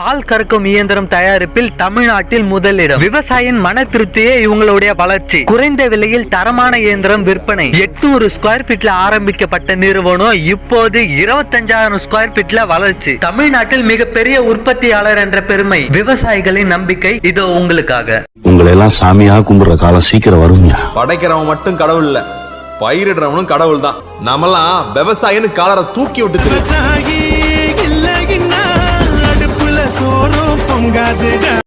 பால் கறக்கும் இயந்திரம் தயாரிப்பில் தமிழ்நாட்டில் முதலிடம். விவசாயியின் மன திருப்தியே இவங்களுடைய வளர்ச்சி. குறைந்த விலையில் தரமான இயந்திரம் விற்பனை. எட்நூறு ஸ்கொயர் ஃபீட்ல ஆரம்பிக்கப்பட்ட நிறுவனம் இப்போது இருபத்தஞ்சாயிரம் ஸ்கொயர் ஃபீட்ல வளர்ச்சி. தமிழ்நாட்டில் மிகப்பெரிய உற்பத்தியாளர் என்ற பெருமை. விவசாயிகளின் நம்பிக்கை இது உங்களுக்காக. உங்களை எல்லாம் சாமியா கும்பிடுற காலம் சீக்கிரம் வரும்யா? படைக்கிறவன் மட்டும் கடவுள் இல்ல. பயிரிடுறவனும் கடவுள் தான் நாமெல்லாம் விவசாயின்னு காலரை தூக்கி விட்டு gadega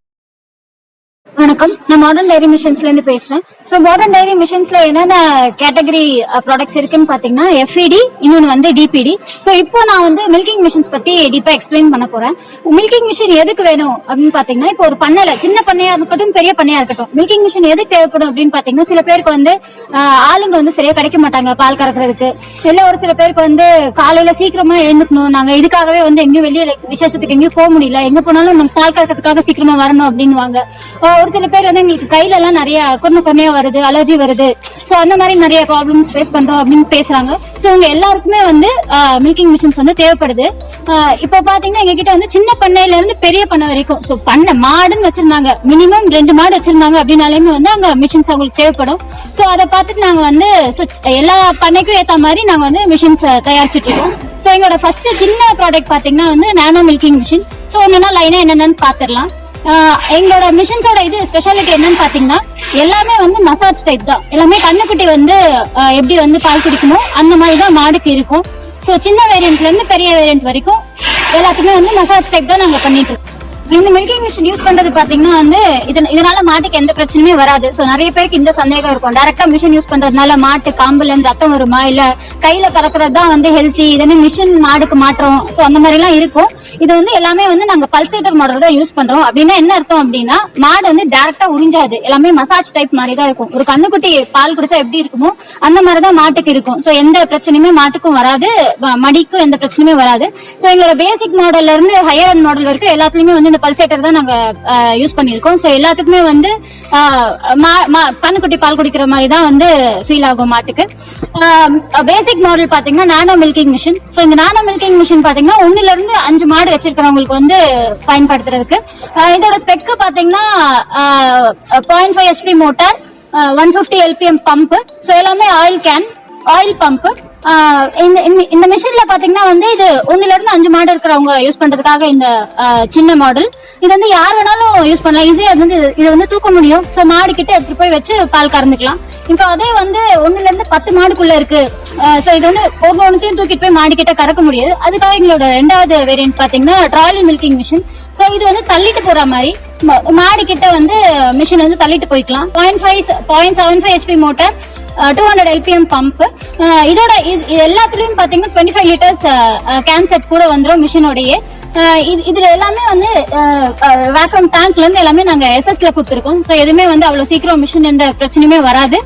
வணக்கம். நான் மாடர்ன் டைரி மிஷின்ஸ்ல இருந்து பேசுறேன். ஸோ மாடர்ன் டைரி மிஷின்ஸ்ல என்னென்ன கேட்டகரி ப்ராடக்ட்ஸ் uh, இருக்குன்னு பாத்தீங்கன்னா எஃப்இடி இன்னொன்னு வந்து டிபிடி ஸோ இப்போ நான் வந்து மில்கிங் மிஷின்ஸ் பத்தி டீப்பா எக்ஸ்பிளைன் பண்ண போறேன். மில்கிங் மிஷின் எதுக்கு வேணும் அப்படின்னு பாத்தீங்கன்னா இப்போ ஒரு பண்ணையில சின்ன பண்ணையா இருக்கட்டும் பெரிய பண்ணையா இருக்கட்டும் மில்கிங் மிஷின் எதுக்கு தேவைப்படும் அப்படின்னு பாத்தீங்கன்னா சில பேருக்கு வந்து uh, ஆளுங்க வந்து சரியா கிடைக்க மாட்டாங்க பால் கறக்குறதுக்கு. இல்ல ஒரு சில பேருக்கு வந்து காலையில சீக்கிரமா எழுந்துக்கணும். நாங்க இதுக்காகவே வந்து எங்கேயும் வெளியே விசேஷத்துக்கு எங்கேயும் போக முடியல. எங்க போனாலும் நாங்க பால் கறக்கிறதுக்காக சீக்கிரமா வரணும் அப்படின்னுவாங்க. ஒரு சில பேர் வந்து எங்களுக்கு கையில எல்லாம் நிறைய குறுன குறையா வருது அலர்ஜி வருது. சோ அந்த மாதிரி நிறைய ப்ராப்ளம்ஸ் ஃபேஸ் பண்றோம் அப்படின்னு பேசுறாங்க. சோ உங்க எல்லாருக்குமே வந்து மில்கிங் மிஷின்ஸ் வந்து தேவைப்படுது. இப்போ பாத்தீங்கன்னா எங்க கிட்ட வந்து சின்ன பண்ணையில இருந்து பெரிய பண்ணை வரைக்கும் சோ பண்ணை மாடுன்னு வச்சிருந்தாங்க. மினிமம் ரெண்டு மாடு வச்சிருந்தாங்க அப்படின்னாலுமே வந்து அங்க மிஷின்ஸ் அவங்களுக்கு தேவைப்படும். சோ அதை பார்த்துட்டு நாங்க வந்து எல்லா பண்ணைக்கும் ஏத்த மாதிரி நாங்க வந்து மிஷின்ஸ் தயாரிச்சுட்டு இருக்கோம். சோ எங்களோட ஃபர்ஸ்ட் சின்ன ப்ராடக்ட் பாத்தீங்கன்னா வந்து நானோ மில்கிங் மிஷின் சோ ஒன்னா லைனா என்னென்னு பாத்துரலாம் எங்களோட மிஷின்ஸோட இது ஸ்பெஷாலிட்டி என்னன்னு பாத்தீங்கன்னா எல்லாமே வந்து மசாஜ் டைப் தான். எல்லாமே கண்ணுக்குட்டி வந்து எப்படி வந்து பால் குடிக்குமோ அந்த மாதிரி தான் மாடுக்கு இருக்கும். ஸோ சின்ன வேரியன்ட்ல இருந்து பெரிய வேரியன்ட் வரைக்கும் எல்லாத்துக்குமே வந்து மசாஜ் டைப் தான் நாங்க பண்ணிட்டு இருக்கோம். இந்த மில்கிங் மிஷின் யூஸ் பண்றது பாத்தீங்கன்னா வந்து இதன்- இதனால மாட்டுக்கு எந்த பிரச்சனையுமே வராது. சோ நிறைய பேருக்கு இந்த சந்தேகம் இருக்கும். டைரக்டா மிஷின் யூஸ் பண்றதுனால மாட்டு காம்புல இருந்து ரத்தம் வருமா? இல்ல கையில கறக்குறது தான் வந்து ஹெல்த்தி இதனை மிஷின் மாடுக்கு மாற்றோம் சோ அந்த மாதிரி எல்லாம் இருக்கும். இது வந்து எல்லாமே வந்து நாங்க பல்சேட்டர் மாடல் தான் யூஸ் பண்றோம். அப்படின்னா என்ன அர்த்தம் அப்படின்னா மாடு வந்து டைரக்டா உறிஞ்சாது. எல்லாமே மசாஜ் டைப் மாதிரி தான் இருக்கும். ஒரு கண்ணுக்குட்டி பால் குடிச்சா எப்படி இருக்குமோ அந்த மாதிரி தான் மாட்டுக்கு இருக்கும். சோ எந்த பிரச்சனையுமே மாட்டுக்கும் வராது. மடிக்கும் எந்த பிரச்சனையுமே வராது. சோ எங்களோட பேசிக் மாடல்ல இருந்து ஹையர் அண்ட் மாடல் வரைக்கும் எல்லாத்துலயுமே வந்து இந்த பல்சேட்டர் தான் நாங்க யூஸ் பண்ணிருக்கோம் சோ எல்லாத்துக்குமே வந்து ஆஹ், மா- மா- பால் குடிக்கிற மாதிரி தான் வந்து ஃபீல் ஆகும் மாட்டுக்கு. பேசிக் மாடல் பாத்தீங்கன்னா நானோ மில்கிங் மிஷின் சோ இந்த நானோ மில்கிங் மிஷின் பாத்தீங்கன்னா ஒண்ணுல இருந்து அஞ்சு மாடு வச்சிருக்கிறவங்களுக்கு வந்து பயன்படுத்துறதுக்கு. இதோட ஸ்பெக்கு பாத்தீங்கன்னா point five HP motor one fifty LPM pump so எல்லாமே ஆயில் கேன் ஆயில் பம்ப் இந்த இந்த- இந்த மிஷின்ல பாத்தீங்கன்னா வந்து இது ஒண்ணுல இருந்து அஞ்சு மாடு இருக்கிறவங்க யூஸ் பண்றதுக்காக இந்த சின்ன மாடல் இது வந்து யார் வேணாலும் யூஸ் பண்ணலாம். ஈஸியா வந்து இது வந்து தூக்க முடியும். ஸோ மாடு கிட்ட எடுத்துட்டு போய் வச்சு பால் கறந்துக்கலாம். இப்போ அதே வந்து ஒண்ணுல இருந்து பத்து மாடுக்குள்ள இருக்கு. ஸோ இது வந்து ஒவ்வொன்றுத்தையும் தூக்கிட்டு போய் மாடு கிட்ட கறக்க முடியாது. அதுக்காக எங்களோட ரெண்டாவது வேரியன்ட் பாத்தீங்கன்னா ட்ராலி மில்கிங் மிஷின் ஸோ இது வந்து தள்ளிட்டு போற மாதிரி. மாடு கிட்ட வந்து மிஷின் வந்து தள்ளிட்டு போய்க்கலாம். Point five point seven five HP motor two hundred LPM pump இதோட இது இது எல்லாத்துலயும் பாத்தீங்கன்னா twenty five litres can set கூட வந்துடும் மிஷினோடைய இது இதுல எல்லாமே வந்து வேக்கம் டேங்க்ல இருந்து எல்லாமே நாங்க எஸ்எஸ்ல கொடுத்துருக்கோம். ஸோ எதுவுமே வந்து அவ்வளவு சீக்கிரம் மிஷின் எந்த பிரச்சனையுமே வராது.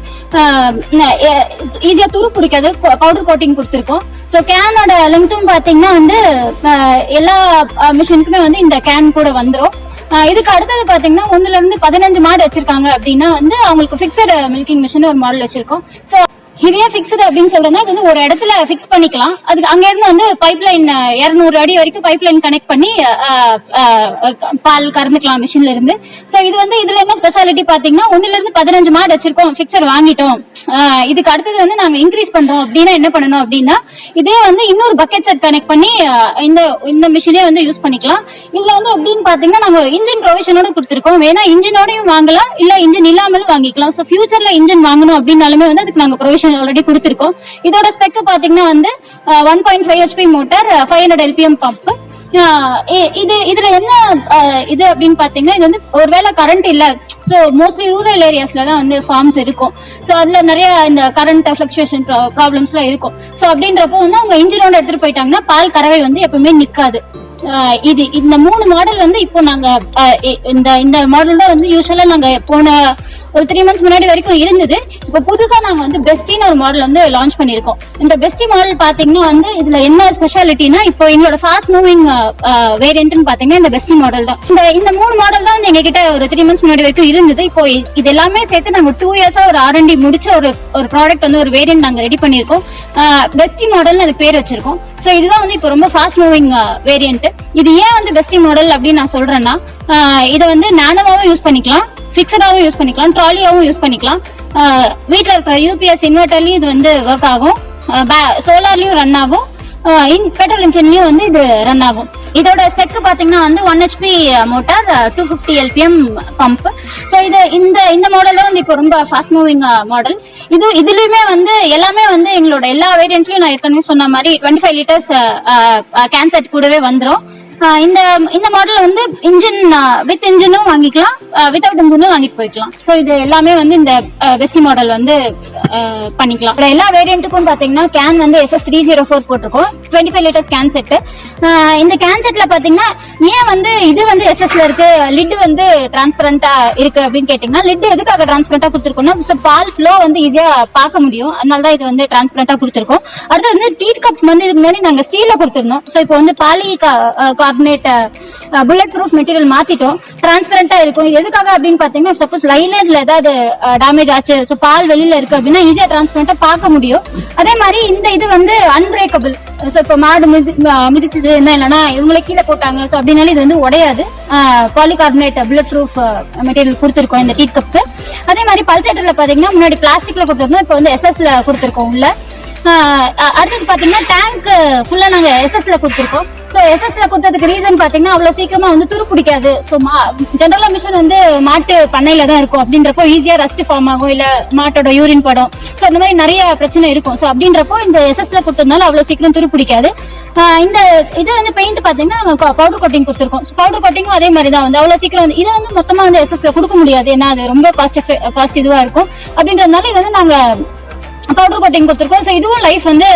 ஈஸியா துரு பிடிக்காது. பவுடர் கோட்டிங் கொடுத்துருக்கோம். ஸோ கேனோட லென்த்தும் பாத்தீங்கன்னா வந்து எல்லா மிஷினுக்குமே வந்து இந்த கேன் கூட வந்துடும் இதுக்கு அடுத்தது பாத்தீங்கன்னா ஒண்ணுல இருந்து பதினஞ்சு மாடு வச்சிருக்காங்க அப்படின்னா வந்து அவங்களுக்கு பிக்சட் மில்கிங் மிஷின் ஒரு மாடல் வச்சிருக்கோம். சோ இதே பிக்ஸ்டு அப்படின்னு சொல்றேன்னா இது வந்து ஒரு இடத்துல ஃபிக்ஸ் பண்ணிக்கலாம். அதுக்கு அங்க இருந்து வந்து பைப் லைன் இருநூறு அடி வரைக்கும் பைப் லைன் கனெக்ட் பண்ணி பால் கறந்துக்கலாம் மிஷின்ல இருந்து. சோ இது வந்து இதுல என்ன ஸ்பெஷாலிட்டி பாத்தீங்கன்னா ஒண்ணுல இருந்து பதினஞ்சு மாடு வச்சிருக்கோம் பிக்சர் வாங்கிட்டோம். இதுக்கு அடுத்தது வந்து நாங்க இன்க்ரீஸ் பண்றோம் அப்படின்னா என்ன பண்ணணும் அப்படின்னா இதே வந்து இன்னொரு பக்கெட் செட் கனெக்ட் பண்ணி இந்த இந்த மிஷினே வந்து யூஸ் பண்ணிக்கலாம். இதுல வந்து எப்படின்னு பாத்தீங்கன்னா நாங்க இன்ஜின் ப்ரொவிஷனோட கொடுத்துருக்கோம். வேணா இன்ஜினோடையும் வாங்கலாம் இல்ல இன்ஜின் இல்லாமலும் வாங்கிக்கலாம். சோ ஃபியூச்சர்ல இன்ஜின் வாங்கணும் அப்படின்னாலுமே வந்து அதுக்கு நாங்க ப்ரொவிஷன் ஆல்ரெடி கொடுத்துருக்கோம். இதோட ஸ்பெக் பாத்தீங்கன்னா வந்து one point five HP motor five hundred LPM pump இது இதுல என்ன இது அப்படின்னு பாத்தீங்கன்னா இது வந்து ஒருவேளை கரண்ட் இல்ல. சோ மோஸ்ட்லி ரூரல் ஏரியாஸ்ல தான் வந்து ஃபார்ம்ஸ் இருக்கும். சோ அதுல நிறைய இந்த கரண்ட் ஃபிளக்சுவேஷன் ப்ராப்ளம்ஸ் எல்லாம் இருக்கும். சோ அப்படின்றப்போ வந்து அவங்க இன்ஜினோட எடுத்துட்டு போயிட்டாங்கன்னா பால் கறவை வந்து எப்பவுமே நிக்காது. இது இந்த மூணு மாடல் வந்து இப்போ நாங்க இந்த இந்த மாடல் தான் வந்து யூஸ்வலா நாங்க போன ஒரு த்ரீ மந்த்ஸ் முன்னாடி வரைக்கும் இருந்தது. இப்போ புதுசா நாங்க வந்து பெஸ்டின்னு ஒரு மாடல் வந்து லான்ச் பண்ணிருக்கோம் இந்த பெஸ்டி மாடல் பாத்தீங்கன்னா வந்து இதுல என்ன ஸ்பெஷாலிட்டினா இப்போ எங்களோட ஃபாஸ்ட் மூவிங் வேரியன்ட்னு பாத்தீங்கன்னா இந்த பெஸ்டி மாடல் தான். இந்த இந்த மூணு மாடல் தான் வந்து எங்க கிட்ட ஒரு த்ரீ மந்த்ஸ் முன்னாடி வரைக்கும் இருந்தது. இப்போ இது எல்லாமே சேர்த்து நாங்க டூ இயர்ஸா ஒரு ஆர்என்டி முடிச்ச ஒரு ஒரு ப்ராடக்ட் வந்து ஒரு வேரியன்ட் நாங்க ரெடி பண்ணிருக்கோம் பெஸ்டி மாடல்னு அதுக்கு பேர் வச்சிருக்கோம். சோ இதுதான் வந்து இப்போ ரொம்ப ஃபாஸ்ட் மூவிங் வேரியன்ட் இது ஏன் வந்து பெஸ்டி மாடல் அப்படின்னு நான் சொல்றேன்னா இதை வந்து நானோவாவும் யூஸ் பண்ணிக்கலாம். ஃபிக்ஸடாகவும் யூஸ் பண்ணிக்கலாம் ட்ராலியாகவும் யூஸ் பண்ணிக்கலாம். வீட்டில் இருக்கிற யூபிஎஸ் இன்வெர்டர்லையும் இது வந்து ஒர்க் ஆகும். சோலார்லையும் ரன் ஆகும். பெட்ரோல் இன்ஜின்லயும் வந்து இது ரன் ஆகும். இதோட ஸ்பெக் பாத்தீங்கன்னா வந்து one HP motor two fifty LPM pump so இது இந்த இந்த மாடல்ல வந்து இப்போ ரொம்ப ஃபாஸ்ட் மூவிங் மாடல் இது இதுலயுமே வந்து எல்லாமே வந்து எங்களோட எல்லா வேரியன்ட்லயும் நான் ஏற்கனவே சொன்ன மாதிரி twenty five litres can set கூடவே வந்துரும். இந்த இந்த மாடல் வந்து இன்ஜின் வித் இன்ஜினும் வாங்கிக்கலாம். வித்தவுட் இன்ஜினும் வாங்கிட்டு போய்க்கலாம். ஸோ இது எல்லாமே வந்து இந்த வெஸ்டி மாடல் வந்து பண்ணிக்கலாம். எல்லா வேரியண்ட்டுக்கும் பாத்தீங்கன்னா கேன் வந்து எஸ்எஸ் த்ரீ ஜீரோ ஃபோர் போட்டிருக்கோம். Twenty five litres can set இந்த கேன் செட்ல பாத்தீங்கன்னா ஏன் வந்து இது வந்து எஸ்எஸ்ல இருக்கு? லிட் வந்து டிரான்ஸ்பரண்டா இருக்கு அப்படின்னு கேட்டீங்கன்னா லிட் எதுக்காக டிரான்ஸ்பரண்டா கொடுத்துருக்கோம்னா ஸோ பால் ஃப்ளோ வந்து ஈஸியா பார்க்க முடியும். அதனால தான் இது வந்து டிரான்ஸ்பரண்டா கொடுத்துருக்கோம். அடுத்து வந்து டீட் கப்ஸ் வந்து இதுக்கு முன்னாடி நாங்க ஸ்டீல்ல கொடுத்துருந்தோம். ஸோ இப்போ வந்து polycarbonate bullet proof material மாத்திட்டோம். டிரான்ஸ்பரண்டா இருக்கும். இது எதுக்காக அப்படின்னு பாத்தீங்கன்னா சப்போஸ் லைனே இதுல ஏதாவது டேமேஜ் ஆச்சு. ஸோ பால் வெளியில இருக்கு அப்படின்னா ஈஸியா டிரான்ஸ்பரண்டா பார்க்க முடியும். அதே மாதிரி இந்த இது வந்து அன்பிரேக்கபிள் ஸோ இப்போ மாடு மிதி மிதிச்சது என்ன இல்லைன்னா இவங்களே கீழே போட்டாங்க. ஸோ அப்படின்னாலும் இது வந்து உடையாது. பாலிகார்பனேட் புல்லட் ப்ரூஃப் மெட்டீரியல் கொடுத்துருக்கோம் இந்த டீ கப்க்கு அதே மாதிரி பல்சேட்டரில் பார்த்தீங்கன்னா முன்னாடி பிளாஸ்டிக்ல கொடுத்துருந்தோம். இப்போ வந்து எஸ்எஸ்ல கொடுத்துருக்கோம் உள்ள. அடுத்தது பாத்தீங்கன்னா டேங்க் ஃபுல்லா நாங்க எஸ்எஸ்ல கொடுத்துருக்கோம். ஸோ எஸ்எஸ்ல கொடுத்ததுக்கு ரீசன் பாத்தீங்கன்னா அவ்வளவு சீக்கிரமா வந்து துரு பிடிக்காது. ஸோ ஜெனரலா மிஷின் வந்து மாட்டு பண்ணையில தான் இருக்கும். அப்படின்றப்போ ஈஸியா ரஸ்ட் ஃபார்ம் ஆகும். இல்ல மாட்டோட யூரின் படம். ஸோ அந்த மாதிரி நிறைய பிரச்சனை இருக்கும். ஸோ அப்படின்றப்போ இந்த எஸ்எஸ்ல கொடுத்ததுனால அவ்வளவு சீக்கிரம் துரு பிடிக்காது. இந்த இது வந்து பெயிண்ட் பாத்தீங்கன்னா பவுடர் கோட்டிங் கொடுத்துருக்கோம். பவுடர் கோட்டிங்கும் அதே மாதிரி தான். வந்து அவ்வளவு சீக்கிரம் வந்து இதை வந்து மொத்தமா வந்து எஸ்எஸ்ல கொடுக்க முடியாது. ஏன்னா அது ரொம்ப காஸ்ட் காஸ்ட் இதுவா இருக்கும். அப்படின்றதுனால இது வந்து நாங்க பவுடர் கோட்டிங் கொடுத்துருக்கோம். ஸோ இதுவும் லைஃப் வந்து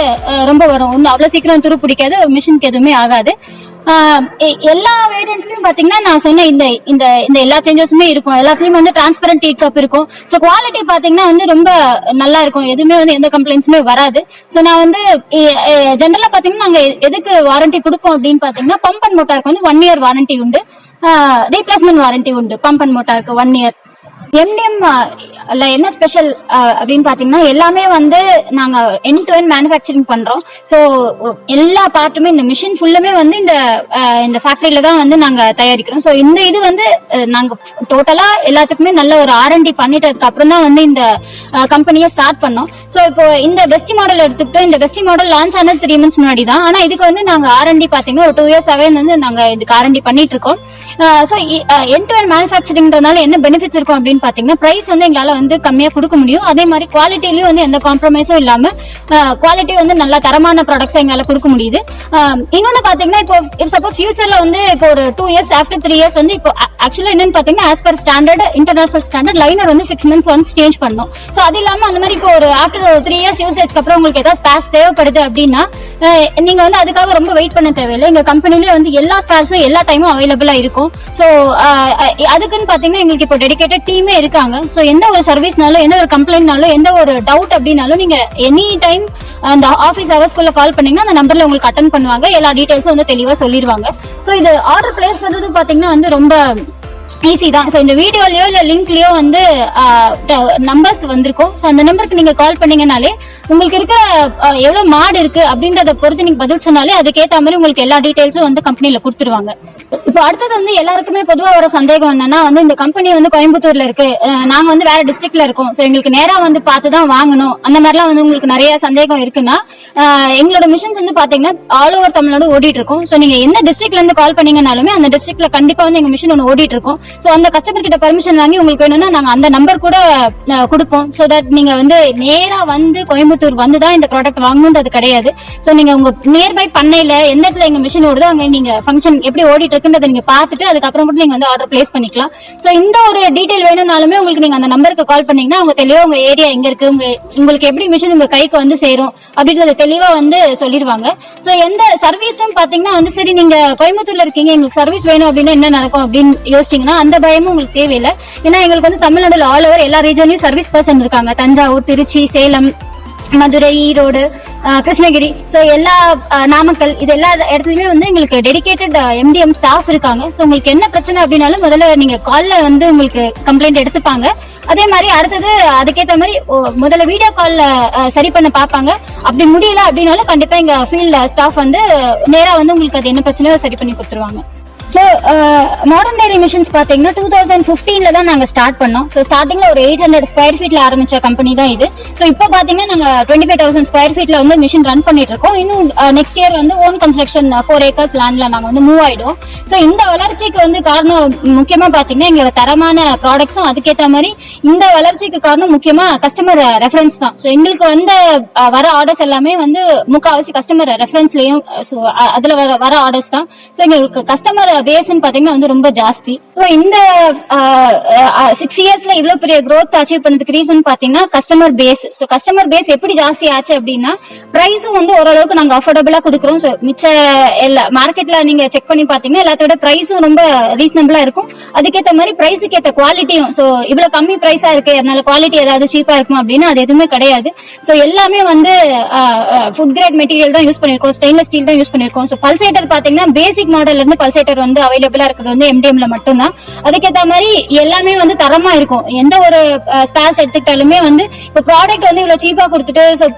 ரொம்ப வரும். ஒன்றும் அவ்வளோ சீக்கிரம் துரு பிடிக்காது மிஷினுக்கு எதுவுமே ஆகாது. எ- எல்லா வேரியன்ட்லயும் பாத்தீங்கன்னா நான் சொன்ன இந்த இந்த இந்த எல்லா சேஞ்சஸுமே இருக்கும். எல்லாத்துலயும் வந்து டிரான்ஸ்பரண்ட் டீட் கப் இருக்கும். ஸோ குவாலிட்டி பாத்தீங்கன்னா வந்து ரொம்ப நல்லா இருக்கும். எதுவுமே வந்து எந்த கம்ப்ளைண்ட்ஸுமே வராது. ஸோ நான் வந்து ஜென்ரலா பாத்தீங்கன்னா நாங்க எ- எதுக்கு வாரண்டி கொடுப்போம் அப்படின்னு பாத்தீங்கன்னா பம்ப் அண்ட் மோட்டாருக்கு வந்து ஒன் இயர் வாரண்டி உண்டு. ரீப்ளேஸ்மெண்ட் வாரண்டி உண்டு. பம்ப் அண்ட் மோட்டாருக்கு ஒன் இயர் எம்டிஎம் என்ன ஸ்பெஷல் அப்படின்னு பாத்தீங்கன்னா எல்லாமே வந்து நாங்க என் டு என் மேனுஃபேக்சரிங் பண்றோம். ஸோ எல்லா பார்ட்டுமே இந்த மிஷின் ஃபுல்லுமே வந்து இந்த இந்த ஃபேக்டரியில தான் வந்து நாங்க தயாரிக்கிறோம். ஸோ இந்த இது வந்து நாங்க டோட்டலா எல்லாத்துக்குமே நல்ல ஒரு ஆர்என்டி பண்ணிட்டதுக்கு அப்புறம் தான் வந்து இந்த கம்பெனியை ஸ்டார்ட் பண்ணோம். ஸோ இப்போ இந்த பெஸ்டி மாடல் எடுத்துக்கிட்டோம். இந்த பெஸ்டி மாடல் லான்ச் ஆனது த்ரீ மந்த்ஸ் முன்னாடி தான். ஆனா இதுக்கு வந்து நாங்க ஆர்என்டி பாத்தீங்கன்னா ஒரு டூ இயர்ஸாவே வந்து நாங்க இதுக்கு ஆர்என்டி பண்ணிட்டு இருக்கோம். ஸோ என் டு என் மேனுஃபேக்சரிங்றதுனால என்ன பெனிஃபிட்ஸ் இருக்கும் அப்படின்னு பாத்தீங்கன்னா பிரைஸ் வந்து எங்களால வந்து கம்மியா கொடுக்க முடியும். அதே மாதிரி குவாலிட்டிலயும் வந்து எந்த காம்ப்ரமைஸும் இல்லாம குவாலிட்டி வந்து நல்ல தரமான ப்ராடக்ட்ஸ் எங்களால கொடுக்க முடியுது. இன்னொன்னு பாத்தீங்கன்னா இப்போ சப்போஸ் ஃபியூச்சர்ல வந்து இப்போ ஒரு two years after three years வந்து இப்போ ஆக்சுவலா என்னன்னு பாத்தீங்கன்னா as per standard international standard liner வந்து சிக்ஸ் மந்த்ஸ் ஒன்ஸ் சேஞ்ச் பண்ணணும். ஸோ அது இல்லாம அந்த மாதிரி இப்போ ஒரு ஆஃப்டர் ஒரு த்ரீ இயர்ஸ் யூசேஜ்க்கு அப்புறம் உங்களுக்கு ஏதாவது ஸ்பேஸ் தேவைப்படுது அப்படின்னா நீங்க வந்து அதுக்காக ரொம்ப வெயிட் பண்ண தேவையில்லை. எங்க கம்பெனிலேயே வந்து எல்லா ஸ்பேர்ஸும் எல்லா டைமும் அவைலபிளா இருக்கும். ஸோ அதுக்குன்னு பாத்தீங்கன்னா எங்களுக்கு இப்போ டெடிகேட்டட் டீமே இருக்காங்க. ஸோ எந்த ஒரு சர்வீஸ்னாலும் எந்த ஒரு கம்ப்ளைண்ட்னாலும் எந்த ஒரு டவுட் அப்படின்னாலும் நீங்க எனி டைம் அந்த ஆஃபீஸ் ஹவர்ஸ்க்குள்ள கால் பண்ணீங்கன்னா அந்த நம்பர்ல உங்களுக்கு அட்டன் பண்ணுவாங்க. எல்லா டீடைல்ஸும் வந்து தெளிவா சொல்லிடுவாங்க ஸோ இது ஆர்டர் பிளேஸ் பண்றது பாத்தீங்கன்னா வந்து ரொம்ப ஈஸி தான். ஸோ இந்த வீடியோலயோ இல்ல லிங்க்லயோ வந்து நம்பர்ஸ் வந்திருக்கும். ஸோ அந்த நம்பருக்கு நீங்க கால் பண்ணீங்கனாலே உங்களுக்கு இருக்கிற எவ்வளவு மாடு இருக்கு அப்படின்றத பொறுத்து நீங்க பதில் சொன்னாலே அதுக்கேற்ற மாதிரி உங்களுக்கு எல்லா டீடைல்ஸும் வந்து கம்பெனில கொடுத்துருவாங்க. இப்போ அடுத்தது வந்து எல்லாருக்குமே பொதுவாக வர சந்தேகம் என்னன்னா வந்து இந்த கம்பெனி வந்து கோயம்புத்தூர்ல இருக்கு. நாங்க வந்து வேற டிஸ்ட்ரிக்ட்ல இருக்கோம். ஸோ எங்களுக்கு நேரா வந்து பார்த்து தான் வாங்கணும். அந்த மாதிரிலாம் வந்து உங்களுக்கு நிறைய சந்தேகம் இருக்குன்னா எங்களோட மிஷின்ஸ் வந்து பாத்தீங்கன்னா ஆல் ஓவர் தமிழ்நாடு ஓடிட்டு இருக்கும். ஸோ நீங்க எந்த டிஸ்ட்ரிக்ட்ல இருந்து கால் பண்ணீங்கனாலுமே அந்த டிஸ்ட்ரிக்ட்ல கண்டிப்பா வந்து எங்க மிஷின் ஒன்று ஓடிட்டு இருக்கும். ஸோ அந்த கஸ்டமர் கிட்ட பர்மிஷன் வாங்கி உங்களுக்கு வேணும்னா நாங்க அந்த நம்பர் கூட கொடுப்போம். ஸோ தட் நீங்க வந்து நேரா வந்து கோயம்புத்தூர் வந்து தான் இந்த ப்ராடக்ட் வாங்கணுன்றது கிடையாது. ஸோ நீங்க உங்க நியர்பை பண்ணையில எந்த இடத்துல எங்க மிஷின் ஓடுதோ அங்க நீங்க ஃபங்க்ஷன் எப்படி ஓடிட்டு இருக்குன்றதை நீங்க பார்த்துட்டு அதுக்கப்புறம் மட்டும் நீங்க வந்து ஆர்டர் பிளேஸ் பண்ணிக்கலாம். ஸோ இந்த ஒரு டீடைல் வேணும்னாலுமே உங்களுக்கு நீங்க அந்த நம்பருக்கு கால் பண்ணீங்கன்னா அவங்க தெளிவா உங்க ஏரியா எங்க இருக்கு உங்க உங்களுக்கு எப்படி மிஷின் உங்க கைக்கு வந்து சேரும் அப்படின்றத தெளிவா வந்து சொல்லிடுவாங்க. ஸோ எந்த சர்வீஸும் பாத்தீங்கன்னா வந்து சரி நீங்க கோயம்புத்தூர்ல இருக்கீங்க எங்களுக்கு சர்வீஸ் வேணும் அப்படின்னா என்ன நடக்கும் அப்படின்னு யோசிச்சீங்கன்னா அந்த பயமும் உங்களுக்கு தேவையில்லை. ஏன்னா எங்களுக்கு வந்து தமிழ்நாடுல ஆல் ஓவர் எல்லா ரீஜன்லயும் சர்வீஸ் பர்சன் இருக்காங்க. தஞ்சாவூர் திருச்சி சேலம் மதுரை ஈரோடு கிருஷ்ணகிரி. ஸோ எல்லா நாமக்கல் இது எல்லா இடத்துலையுமே வந்து எங்களுக்கு டெடிகேட்டட் எம்டிஎம் ஸ்டாஃப் இருக்காங்க. ஸோ உங்களுக்கு என்ன பிரச்சனை அப்படின்னாலும் முதல்ல நீங்க காலில் வந்து உங்களுக்கு கம்ப்ளைண்ட் எடுத்துப்பாங்க. அதே மாதிரி அடுத்தது அதுக்கேற்ற மாதிரி முதல்ல வீடியோ கால்ல சரி பண்ண பார்ப்பாங்க. அப்படி முடியல அப்படின்னாலும் கண்டிப்பா எங்க ஃபீல்ட் ஸ்டாஃப் வந்து நேராக வந்து உங்களுக்கு அது என்ன பிரச்சனையோ சரி பண்ணி கொடுத்துருவாங்க. மாடர்ன் டெய்லி மிஷின்ஸ் பார்த்தீங்கன்னா டூ தௌசண்ட் ஃபிஃப்டீன்ல தான் நாங்கள் ஸ்டார்ட் பண்ணோம். ஸோ ஸ்டார்டிங்ல ஒரு எயிட் ஹண்ட்ரட் ஸ்கொயர் ஃபீட்ல ஆரம்பிச்ச கம்பெனி தான் இது. ஸோ இப்போ பார்த்தீங்கன்னா நாங்கள் டுவெண்ட்டி ஃபைவ் தௌசண்ட் ஸ்கொயர் ஃபீட்ல வந்து மிஷின் ரன் பண்ணிட்டு இருக்கோம். இன்னும் நெக்ஸ்ட் இயர் வந்து ஓன் கன்ஸ்ட்ரக்ஷன் ஃபோர் ஏக்கர்ஸ் லேண்ட்ல நாங்கள் வந்து மூவ் ஆயிடும் ஸோ இந்த வளர்ச்சிக்கு வந்து காரணம் முக்கியமா பார்த்தீங்கன்னா எங்களோட தரமான ப்ராடக்ட்ஸும் அதுக்கேற்ற மாதிரி இந்த வளர்ச்சிக்கு காரணம் முக்கியமா கஸ்டமர் ரெஃபரன்ஸ் தான். ஸோ எங்களுக்கு வந்த வர ஆர்டர்ஸ் எல்லாமே வந்து முக்காவாசி கஸ்டமர் ரெஃபரன்ஸ்லயும் ஸோ அதுல வர வர ஆர்டர்ஸ் தான். ஸோ எங்களுக்கு கஸ்டமர் பர்சன்ட் பாத்தீங்கன்னா வந்து ரொம்ப ஜாஸ்தி. ஸோ இந்த சிக்ஸ் இயர்ஸ்ல இவ்வளவு பெரிய க்ரோத் அச்சீவ் பண்ணதுக்கு ரீசன் பாத்தீங்கன்னா customer base so customer base எப்படி ஜாஸ்தி ஆச்சு அப்படின்னா ப்ரைஸும் வந்து ஓரளவுக்கு நாங்க அஃபோர்டபுளா கொடுக்குறோம். ஸோ மிச்ச எல்லா மார்க்கெட்ல நீங்க செக் பண்ணி பாத்தீங்கன்னா எல்லாத்தோட பிரைஸும் ரொம்ப ரீசனபிளா இருக்கும். அதுக்கேற்ற மாதிரி ப்ரைஸுக்கு ஏற்ற குவாலிட்டியும் ஸோ இவ்வளவு கம்மி பிரைஸா இருக்கு அதனால குவாலிட்டி ஏதாவது சீப்பா இருக்கும் அப்படின்னா அது எதுவுமே கிடையாது. ஸோ எல்லாமே வந்து ஃபுட் கிரேட் மெட்டீரியல் தான் யூஸ் பண்ணிருக்கோம். ஸ்டெயின்லெஸ் ஸ்டீல் தான் யூஸ் பண்ணிருக்கோம். ஸோ பல்சேட்டர் பாத்தீங்கன்னா பேசிக் மாடல்ல இருந்து பல்சேட்டர் வந்து அவை இருக்கிறது வந்து எம்டிஎம்ல மட்டும்தான். அதுக்கேற்ற மாதிரி எல்லாமே வந்து தரமா இருக்கும். எந்த ஒரு ஸ்பேர்ஸ் எடுத்துக்கிட்டாலுமே வந்து இப்போ ப்ராடக்ட் வந்து இவ்வளவு சீப்பா கொடுத்துட்டு ஸோ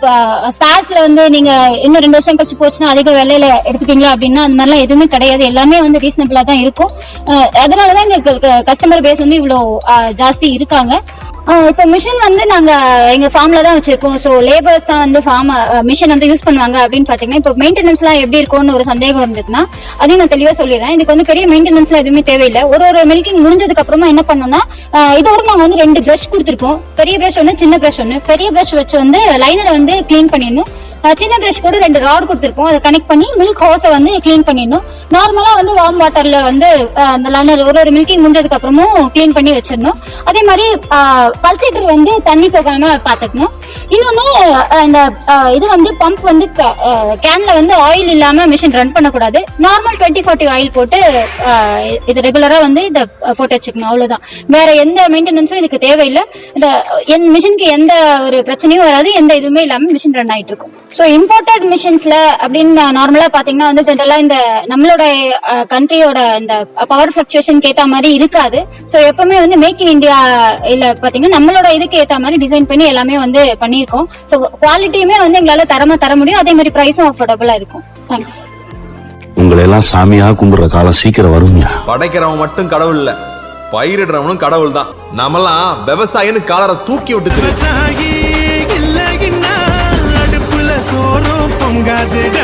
ஸ்பேர்ஸ்ல வந்து நீங்க இன்னும் ரெண்டு வருஷம் கழிச்சு போச்சுன்னா அதிக விலையில எடுத்துப்பீங்களா அப்படின்னா அந்த மாதிரிலாம் எதுவுமே கிடையாது. எல்லாமே வந்து ரீசனபிளா தான் இருக்கும். அதனாலதான் எங்க கஸ்டமர் பேஸ் வந்து இவ்வளவு ஜாஸ்தி இருக்காங்க. இப்போ மிஷின் வந்து நாங்க எங்க ஃபார்ம்ல தான் வச்சிருக்கோம். ஸோ லேபர்ஸ் தான் வந்து ஃபார்ம் மிஷின் வந்து யூஸ் பண்ணுவாங்க அப்படின்னு பாத்தீங்கன்னா இப்போ மெயின்டெனன்ஸ்லாம் எப்படி இருக்கும்னு ஒரு சந்தேகம் இருந்ததுன்னா அதையும் நான் தெளிவா சொல்லிடுறேன். இதுக்கு வந்து பெரிய மெயின்டெனன்ஸ்லாம் எதுவுமே தேவையில்லை. ஒரு ஒரு மில்கிங் முடிஞ்சதுக்கு அப்புறமா என்ன பண்ணோம்னா இதோட நாங்க வந்து ரெண்டு பிரஷ் கொடுத்துருப்போம். பெரிய பிரஷ் ஒன்று சின்ன பிரஷ் ஒன்று பெரிய பிரஷ் வச்சு வந்து லைனரை வந்து க்ளீன் பண்ணிடணும். சின்ன பிரஷ் கூட ரெண்டு ராட் கொடுத்துருப்போம் அதை கனெக்ட் பண்ணி மில்க் ஹோஸை வந்து க்ளீன் பண்ணிடணும். நார்மலா வந்து வார்ம் வாட்டர்ல வந்து அந்த லைனர் ஒரு ஒரு மில்கிங் முடிஞ்சதுக்கு அப்புறமும் க்ளீன் பண்ணி வச்சிடணும். அதே மாதிரி பல்சேட்டர் வந்து தண்ணி போகாம பாத்துக்கணும். இன்னொன்னு இந்த இது வந்து பம்ப் வந்து கேன்ல வந்து ஆயில் இல்லாம மிஷின் ரன் பண்ணக்கூடாது. நார்மல் டுவெண்ட்டி ஃபார்ட்டி ஆயில் போட்டு இது ரெகுலரா வந்து இதை போட்டு வச்சுக்கணும். அவ்வளவுதான். வேற எந்த மெயின்டெனன்ஸும் இதுக்கு தேவையில்லை. இந்த என் மிஷினுக்கு எந்த ஒரு பிரச்சனையும் வராது. எந்த இதுவுமே இல்லாம மிஷின் ரன் ஆயிட்டு இருக்கும். ஸோ இம்போர்ட்டட் மிஷின்ஸ்ல அப்படின்னு நார்மலா பாத்தீங்கன்னா வந்து ஜென்ரலா இந்த நம்மளோட கண்ட்ரியோட இந்த பவர் ஃபிளக்சுவேஷன் ஏத்த மாதிரி இருக்காது. ஸோ எப்பவுமே வந்து மேக் இன் இந்தியா இல்ல பாத்தீங்கன்னா நம்மளோட இதுக்கு ஏத்த மாதிரி டிசைன் பண்ணி எல்லாமே வந்து பண்ணியிருக்கோம். ஸோ குவாலிட்டியுமே வந்து எங்களால தரமா தர முடியும். அதே மாதிரி ப்ரைஸும் அஃபோர்டபுளா இருக்கும். தேங்க்ஸ் உங்களை எல்லாம் சாமியா கும்பிடுற காலம் சீக்கிரம் வரும்யா? படைக்கிறவன் மட்டும் கடவுள் இல்ல. பயிரிடுறவனும் கடவுள் தான் நம்மலாம் விவசாயின்னு காலரை தூக்கி விட்டு গঙ্গা দেরা